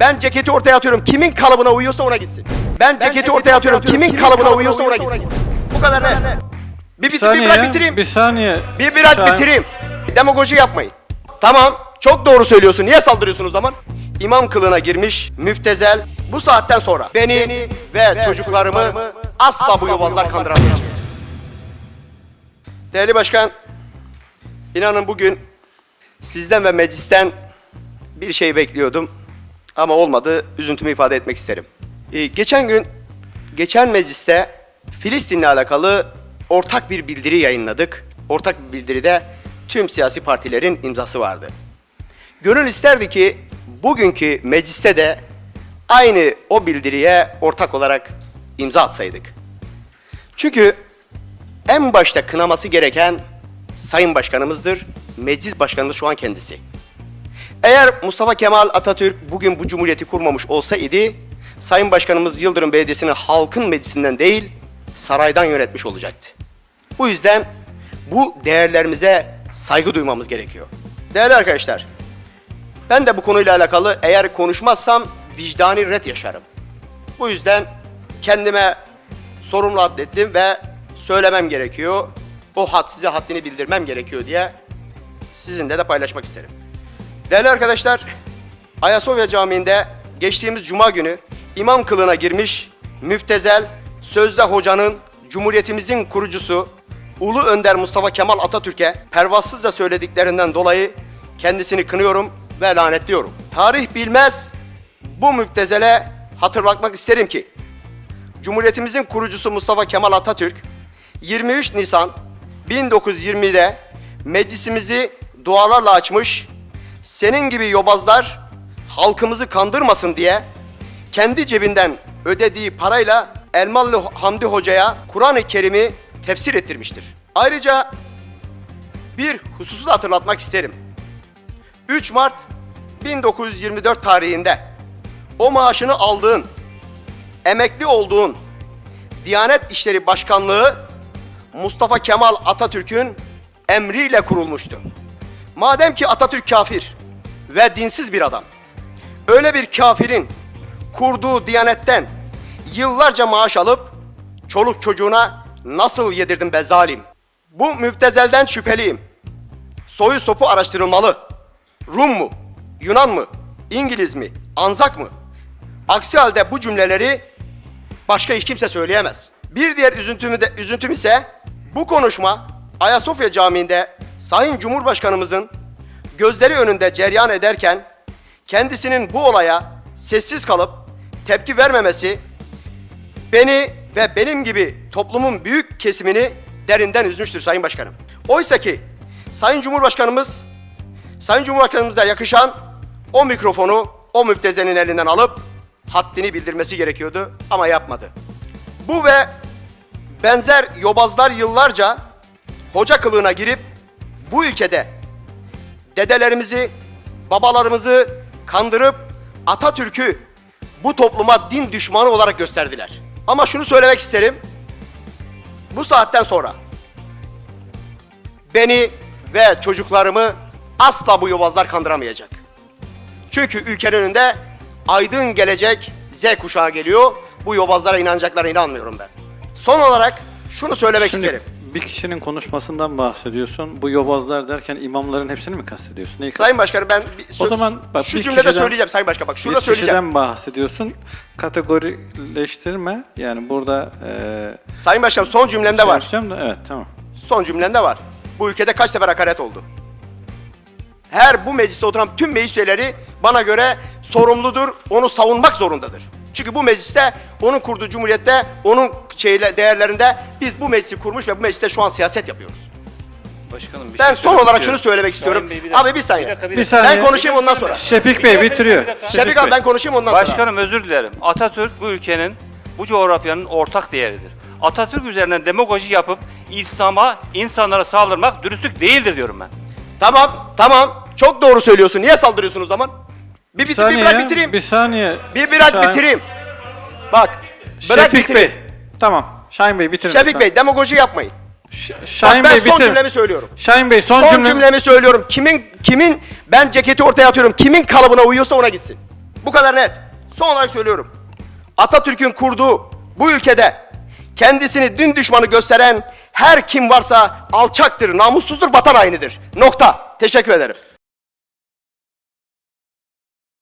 Ben ceketi ortaya atıyorum. Kimin kalıbına uyuyorsa ona gitsin. Ben ceketi ortaya atıyorum. Kimin kalıbına uyuyorsa ona gitsin. Bu kadar net. Bir, Bir saniye bir ya, bitireyim. Bir saniye. Bir bırak Şahin- bitireyim. Demagoji yapmayın. Tamam. Çok doğru söylüyorsun. Niye saldırıyorsun o zaman? İmam kılığına girmiş müftezel bu saatten sonra beni, ve, çocuklarımı asla bu yobazlar kandıramayacak. Değerli başkan, inanın bugün sizden ve meclisten bir şey bekliyordum. Ama olmadı. Üzüntümü ifade etmek isterim. Ee, geçen gün, geçen mecliste Filistin'le alakalı ortak bir bildiri yayınladık. Ortak bir bildiride tüm siyasi partilerin imzası vardı. Gönül isterdi ki bugünkü mecliste de aynı o bildiriye ortak olarak imza atsaydık. Çünkü en başta kınaması gereken Sayın Başkanımızdır. Meclis Başkanımız şu an kendisi. Eğer Mustafa Kemal Atatürk bugün bu cumhuriyeti kurmamış olsaydı, Sayın Başkanımız Yıldırım Belediyesi'ni halkın meclisinden değil, saraydan yönetmiş olacaktı. Bu yüzden bu değerlerimize saygı duymamız gerekiyor. Değerli arkadaşlar, ben de bu konuyla alakalı eğer konuşmazsam vicdani ret yaşarım. Bu yüzden kendime sorumlu atlettim ve söylemem gerekiyor. O had size haddini bildirmem gerekiyor diye sizinle de paylaşmak isterim. Değerli arkadaşlar, Ayasofya Camii'nde geçtiğimiz cuma günü imam kılığına girmiş müftezel sözde hocanın Cumhuriyetimizin kurucusu Ulu Önder Mustafa Kemal Atatürk'e pervasızca söylediklerinden dolayı kendisini kınıyorum ve lanetliyorum. Tarih bilmez bu müptezele hatırlatmak isterim ki Cumhuriyetimizin kurucusu Mustafa Kemal Atatürk 23 Nisan 1920'de meclisimizi dualarla açmış, senin gibi yobazlar halkımızı kandırmasın diye kendi cebinden ödediği parayla Elmalı Hamdi Hoca'ya Kur'an-ı Kerim'i tefsir ettirmiştir. Ayrıca bir hususu da hatırlatmak isterim. 3 Mart 1924 tarihinde o maaşını aldığın, emekli olduğun Diyanet İşleri Başkanlığı Mustafa Kemal Atatürk'ün emriyle kurulmuştu. Madem ki Atatürk kafir ve dinsiz bir adam, öyle bir kafirin kurduğu diyanetten yıllarca maaş alıp çoluk çocuğuna nasıl yedirdin be zalim? Bu müftezelden şüpheliyim. Soyu sopu araştırılmalı. Rum mu? Yunan mı? İngiliz mi? Anzak mı? Aksi halde bu cümleleri başka hiç kimse söyleyemez. Bir diğer üzüntüm, de, üzüntüm ise bu konuşma Ayasofya Camii'nde Sayın Cumhurbaşkanımızın gözleri önünde ceryan ederken kendisinin bu olaya sessiz kalıp tepki vermemesi beni ve benim gibi toplumun büyük kesimini derinden üzmüştür Sayın Başkanım. Oysa ki Sayın Cumhurbaşkanımız Sayın Cumhurbaşkanımıza yakışan o mikrofonu o müftezenin elinden alıp haddini bildirmesi gerekiyordu ama yapmadı. Bu ve benzer yobazlar yıllarca hoca kılığına girip bu ülkede dedelerimizi, babalarımızı kandırıp Atatürk'ü bu topluma din düşmanı olarak gösterdiler. Ama şunu söylemek isterim. Bu saatten sonra beni ve çocuklarımı asla bu yobazlar kandıramayacak. Çünkü ülkenin önünde aydın gelecek Z kuşağı geliyor. Bu yobazlara inanacaklarına inanmıyorum ben. Son olarak şunu söylemek Şimdi isterim. Bir kişinin konuşmasından bahsediyorsun. Bu yobazlar derken imamların hepsini mi kastediyorsun? Neyi Sayın Başkanım ben bir söz- zaman bak, şu bir cümlede kişiden- söyleyeceğim Sayın Başkan bak şurada bir söyleyeceğim. bahsediyorsun. Kategorileştirme. Yani burada eee Sayın Başkanım son cümlemde var. konuşacağım Da, evet tamam. Son cümlemde var. Bu ülkede kaç sefer hakaret oldu? Her bu mecliste oturan tüm meclis üyeleri bana göre sorumludur, onu savunmak zorundadır. Çünkü bu mecliste, onun kurduğu cumhuriyette, onun şeyle, değerlerinde biz bu meclisi kurmuş ve bu mecliste şu an siyaset yapıyoruz. Başkanım bir Ben şey son olarak istiyorum. şunu söylemek istiyorum. Bey, bir dakika. Abi bir saniye. Bir dakika, bir dakika. saniye. Ben konuşayım ondan sonra. Şefik Bey bitiriyor. Şefik abi ben konuşayım ondan sonra. Başkanım özür dilerim. Atatürk bu ülkenin, bu coğrafyanın ortak değeridir. Atatürk üzerinden demagoji yapıp İslam'a, insanlara saldırmak dürüstlük değildir diyorum ben. Tamam, tamam. Çok doğru söylüyorsun. Niye saldırıyorsun o zaman? Bir, Bir bir saniye. bırak ya, bitireyim. Bir saniye. Bir bırak Şahin- bitireyim. Bak, bırak Şefik bitireyim. Bey. Tamam. Şahin Bey bitirin. Şefik lütfen. Bey demagoji yapmayın. Ş- Bak, Şahin ben Bey son bitirin. cümlemi söylüyorum. Şahin Bey son, Son cümlemi. cümlemi söylüyorum. Kimin kimin ben ceketi ortaya atıyorum. Kimin kalıbına uyuyorsa ona gitsin. Bu kadar net. Son olarak söylüyorum. Atatürk'ün kurduğu bu ülkede kendisini din düşmanı gösteren her kim varsa alçaktır, namussuzdur, vatan hainidir. Nokta. Teşekkür ederim.